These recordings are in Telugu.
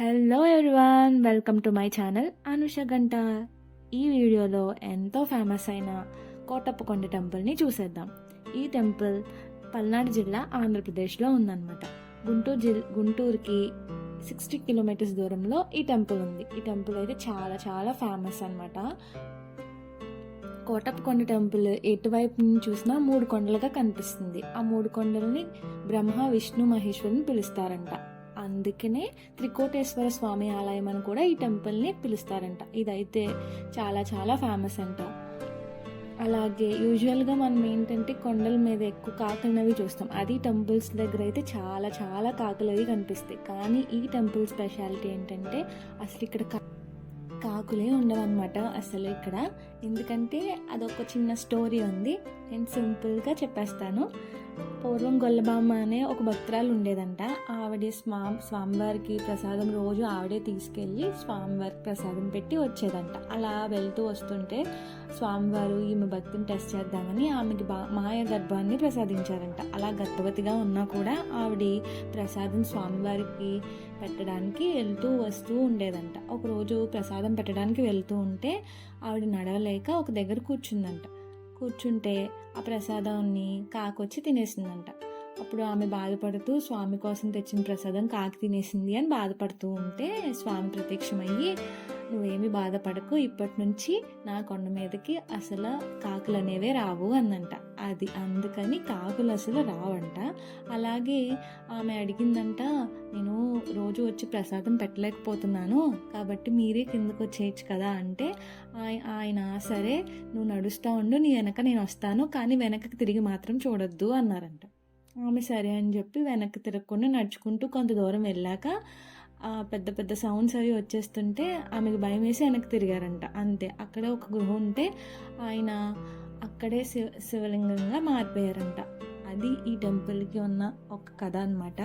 Hello everyone welcome to my channel Anusha గంట ఈ వీడియోలో ఎంతో ఫేమస్ అయిన కోటప్పకొండ టెంపుల్ని చూసేద్దాం. ఈ టెంపుల్ పల్నాడు జిల్లా ఆంధ్రప్రదేశ్లో ఉందన్నమాట. గుంటూరు జిల్ గుంటూరుకి సిక్స్టీ కిలోమీటర్స్ దూరంలో ఈ టెంపుల్ ఉంది. ఈ టెంపుల్ అయితే చాలా చాలా ఫేమస్ అన్నమాట. కోటప్పకొండ టెంపుల్ ఎటువైపు నుంచి చూసినా మూడు కొండలుగా కనిపిస్తుంది. ఆ మూడు కొండలని బ్రహ్మ విష్ణు మహేశ్వరుని పిలుస్తారంట. అందుకనే త్రికోటేశ్వర స్వామి ఆలయం అని కూడా ఈ టెంపుల్ని పిలుస్తారంట. ఇదైతే చాలా చాలా ఫేమస్ అంట. అలాగే యూజువల్గా మనం ఏంటంటే కొండల మీద ఎక్కువ కాకులనవి చూస్తాం. అది టెంపుల్స్ దగ్గర అయితే చాలా చాలా కాకులు అవి కనిపిస్తాయి. కానీ ఈ టెంపుల్ స్పెషాలిటీ ఏంటంటే అసలు ఇక్కడ కా- కాకులే ఉండవన్నమాట అసలు ఇక్కడ. ఎందుకంటే అదొక చిన్న స్టోరీ ఉంది. నేను సింపుల్గా చెప్పేస్తాను. పూర్వం గొల్లబామ్మ అనే ఒక భక్తురాలు ఉండేదంట. ఆవిడ స్వా స్వామివారికి ప్రసాదం రోజు ఆవిడే తీసుకెళ్ళి స్వామివారికి ప్రసాదం పెట్టి వచ్చేదంట. అలా వెళ్తూ వస్తుంటే స్వామివారు ఈమె భక్తిని టెస్ట్ చేద్దామని ఆమెకి బా మాయ గర్భాన్ని ప్రసాదించారంట. అలా గర్భవతిగా ఉన్నా కూడా ఆవిడ ప్రసాదం స్వామివారికి పెట్టడానికి వెళ్తూ వస్తూ ఉండేదంట. ఒకరోజు ప్రసాదం పెట్టడానికి వెళ్తూ ఉంటే ఆవిడ నడవలేక ఒక దగ్గర కూర్చుందంట. కూర్చుంటే ఆ ప్రసాదాన్ని కాకొచ్చి తినేసిందంట. అప్పుడు ఆమె బాధపడుతూ స్వామి కోసం తెచ్చిన ప్రసాదం కాకి తినేసింది అని బాధపడుతూ ఉంటే స్వామి ప్రత్యక్షమయ్యి నువ్వేమి బాధపడకు. ఇప్పటి నుంచి నా కొండ మీదకి అసలు కాకులు అనేవే రావు అందంట అది అందుకని కాకులు అసలు రావంట. అలాగే ఆమె అడిగిందంట నేను రోజు వచ్చి ప్రసాదం పెట్టలేకపోతున్నాను. కాబట్టి మీరే కిందకు వచ్చేయచ్చు కదా అంటే ఆయ- ఆయన సరే నువ్వు నడుస్తూ ఉండు. నీ వెనక నేను వస్తాను. కానీ వెనకకి తిరిగి మాత్రం చూడొద్దు అన్నారంట. ఆమె సరే అని చెప్పి వెనక్కి తిరగకుండా నడుచుకుంటూ కొంత దూరం వెళ్ళాక పెద్ద పెద్ద సౌండ్స్ అవి వచ్చేస్తుంటే ఆమెకు భయం వేసి వెనక్కి తిరిగారంట. అంతే. అక్కడే ఒక గుహ ఉంటే ఆయన అక్కడే శివ శివలింగంగా మారిపోయారంట. అది ఈ టెంపుల్కి ఉన్న ఒక కథ అనమాట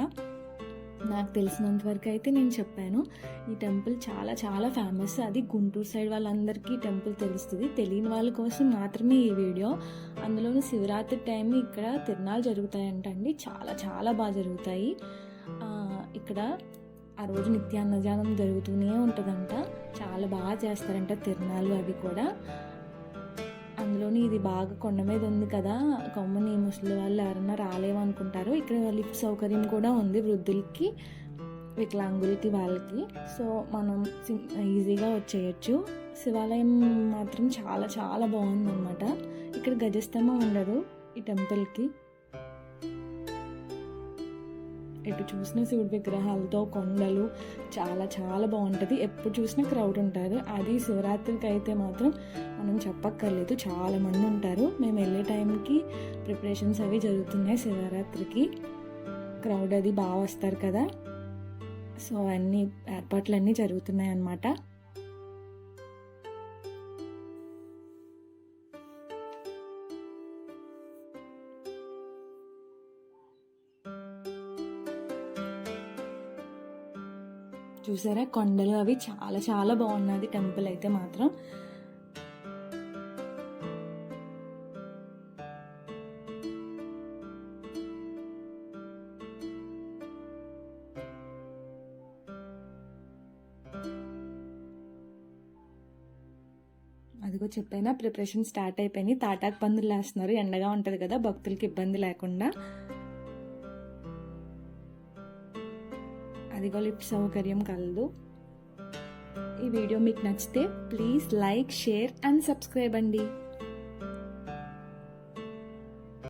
నాకు తెలిసినంత వరకు అయితే నేను చెప్పాను. ఈ టెంపుల్ చాలా చాలా ఫేమస్ అది గుంటూరు సైడ్ వాళ్ళందరికీ టెంపుల్ తెలుస్తుంది. తెలియని వాళ్ళ కోసం మాత్రమే ఈ వీడియో అందులోనూ శివరాత్రి టైం ఇక్కడ తిరణాలు జరుగుతాయంటండి. చాలా చాలా బాగా జరుగుతాయి. ఇక్కడ ఆ రోజు నిత్యాన్నదానం జరుగుతూనే ఉంటుందంట. చాలా బాగా చేస్తారంట తిరణాలు అవి కూడా. అందులోని ఇది బాగా కొండ మీద ఉంది కదా. కొమ్మని ముసలి వాళ్ళు ఎవరన్నా రాలేమనుకుంటారు ఇక్కడ లిఫ్ట్ సౌకర్యం కూడా ఉంది వృద్ధులకి వికలాంగులకి వాళ్ళకి. సో మనం ఈజీగా వచ్చేయచ్చు. శివాలయం మాత్రం చాలా చాలా బాగుందన్నమాట. ఇక్కడ గజస్తంభం ఉండదు ఈ టెంపుల్కి. ఎటు చూసిన శివుడి విగ్రహాలతో కొండలు చాలా చాలా బాగుంటుంది. ఎప్పుడు చూసినా క్రౌడ్ ఉంటారు. అది శివరాత్రికి అయితే మాత్రం మనం చెప్పక్కర్లేదు. చాలా మంది ఉంటారు. మేము వెళ్ళే టైంకి ప్రిపరేషన్స్ అవి జరుగుతున్నాయి శివరాత్రికి. క్రౌడ్ అది బాగా వస్తారు కదా. సో అన్ని ఏర్పాట్లు అన్నీ జరుగుతున్నాయి అన్నమాట చూసారా? కొండలు అవి చాలా చాలా బాగున్నది టెంపుల్ అయితే మాత్రం. అదిగో చెప్పైనా? ప్రిపరేషన్ స్టార్ట్ అయిపోయింది. తాటాకు పందులు వేస్తున్నారు ఎండగా ఉంటుంది కదా భక్తులకి ఇబ్బంది లేకుండా. అదిగో లిఫ్ట్ సౌకర్యం కలదు. ఈ వీడియో మీకు నచ్చితే please like share and subscribe అండి.